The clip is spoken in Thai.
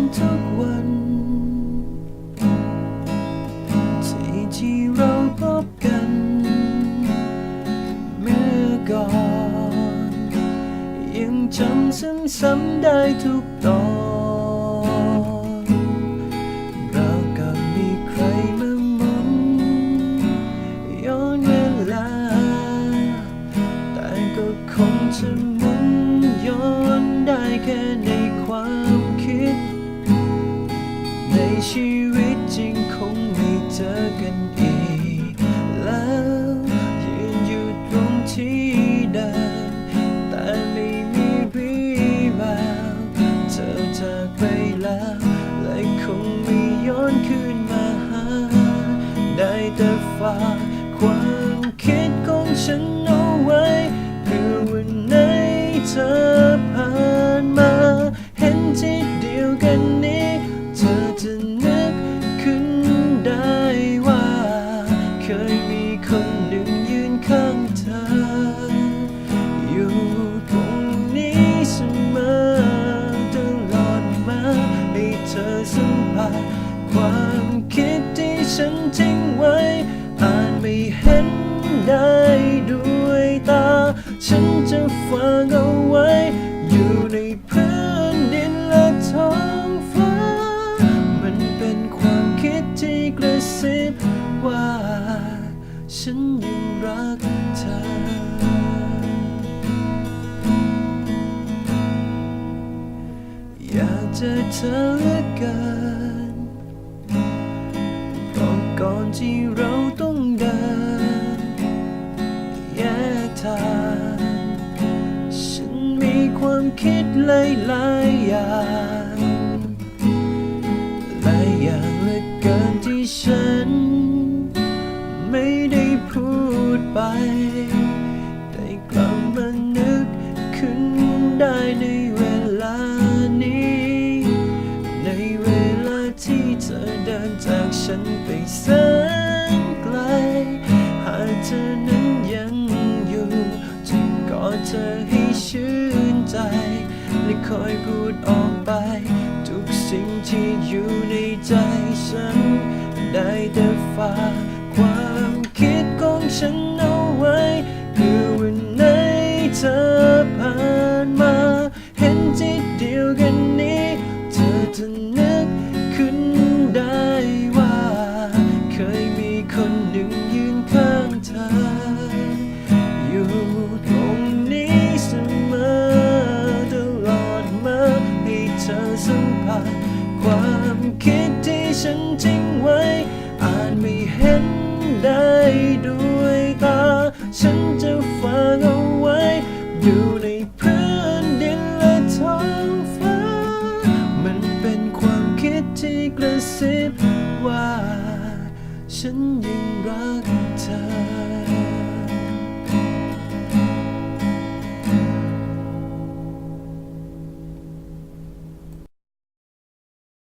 นทุกวันที่ที่เราพบกัน เมื่อก่อน ยังจำซ้ำๆได้ทุกตอนเรากับมีใครมาหมุนย้อนเวลา แต่ก็คงจะหมุนย้อนได้แค่ในความ ชีวิตจริงคงไม่เจอกันอีก แล้วยืนอยู่ตรงที่เดิมแต่ไม่มีวี่แววเธอจากไปแล้วและคงไม่ย้อนคืนมาหา ได้แต่ฝากความ ยมีคนหนึ่งยืนข้างเธอ อยู่ตรงนี้เสมอตลอดมาให้เธอสัมผัสความคิดที่ฉันทิ้งไว้ อาจไม่เห็นได้ด้วยตา ฉันจะฟังเอา ฉันยังรักเธอ อยากเจอเธอเลือเกินก่อนก่อนที่เราต้องเดินแยกทางฉันมีความคิดหลายๆอย่าง ไปแต่กลับมานึกขึ้นได้ในเวลานี้ ในเวลาที่เธอเดินจากฉันไปแสนไกล หากเธอนั้นยังอยู่จะกอดเธอให้ชื่นใจ และคอยพูดออกไป ทุกสิ่งที่อยู่ในใจฉัน ได้แต่ฝากความคิดของฉัน กันนี้ เธอจะนึกขึ้นได้ว่า เคยมีคนหนึ่งยืนข้างเธอ อยู่ตรงนี้เสมอตลอดมาให้เธอสัมผัสความคิดที่ฉันทิ้งไว้ อาจไม่เห็นได้ด้วยตา ฉันจะฟังเอาไว้อยู่ กระซิบว่า ฉันยังรักเธอ